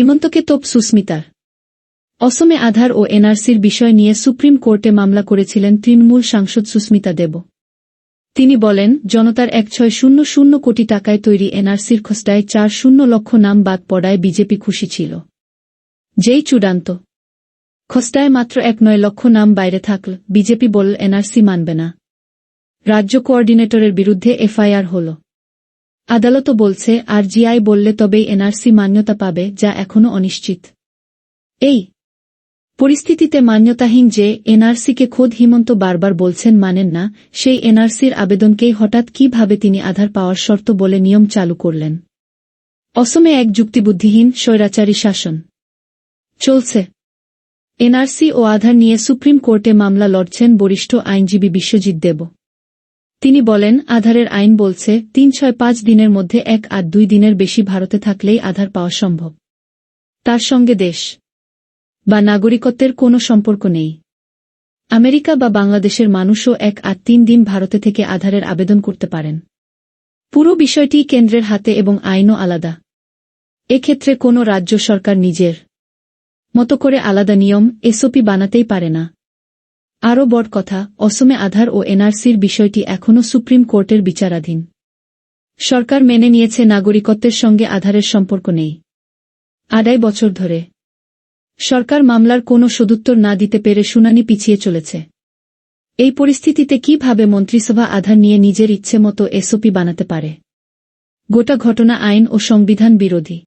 হিমন্তকে তোপ সুস্মিতার। অসমে আধার ও এনআরসির বিষয় নিয়ে সুপ্রিম কোর্টে মামলা করেছিলেন তৃণমূল সাংসদ সুস্মিতা দেব। তিনি বলেন, জনতার এক ছয় শূন্য শূন্য কোটি টাকায় তৈরি এনআরসির খসড়ায় চার শূন্য লক্ষ নাম বাদ পড়ায় বিজেপি খুশি ছিল। যেই চূড়ান্ত খসড়ায় মাত্র এক নয় লক্ষ নাম বাইরে থাকল, বিজেপি বলল এনআরসি মানবে না। রাজ্য কোঅর্ডিনেটরের বিরুদ্ধে এফআইআর হল। আদালতও বলছে, আর জিআই বললে তবেই এনআরসি মান্যতা পাবে, যা এখনও অনিশ্চিত। এই পরিস্থিতিতে মান্যতাহীন যে এনআরসিকে খোদ হিমন্ত বারবার বলছেন মানেন না, সেই এনআরসির আবেদনকেই হঠাৎ কীভাবে তিনি আধার পাওয়ার শর্ত বলে নিয়ম চালু করলেন। অসমে এক যুক্তিবুদ্ধিহীন স্বৈরাচারী শাসন চলছে। এনআরসি ও আধার নিয়ে সুপ্রিম কোর্টে মামলা লড়ছেন বরিষ্ঠ আইনজীবী বিশ্বজিৎ দেব। তিনি বলেন, আধারের আইন বলছে, তিন ছয় পাঁচ দিনের মধ্যে এক আর দুই দিনের বেশি ভারতে থাকলেই আধার পাওয়া সম্ভব। তার সঙ্গে দেশ বা নাগরিকত্বের কোনো সম্পর্ক নেই। আমেরিকা বা বাংলাদেশের মানুষও এক আর তিন দিন ভারতে থেকে আধারের আবেদন করতে পারেন। পুরো বিষয়টি কেন্দ্রের হাতে এবং আইনও আলাদা। এক্ষেত্রে কোনো রাজ্য সরকার নিজের মতো করে আলাদা নিয়ম, এসওপি বানাতেই পারে না। আরও বড় কথা, অসমে আধার ও এনআরসির বিষয়টি এখনও সুপ্রিম কোর্টের বিচারাধীন। সরকার মেনে নিয়েছে নাগরিকত্বের সঙ্গে আধারের সম্পর্ক নেই। আড়াই বছর ধরে। সরকার মামলার কোনো সদুত্তর না দিতে পেরে শুনানি পিছিয়ে চলেছে। এই পরিস্থিতিতে কীভাবে মন্ত্রিসভা আধার নিয়ে নিজের ইচ্ছে মতো এসওপি বানাতে পারে? গোটা ঘটনা আইন ও সংবিধান বিরোধী।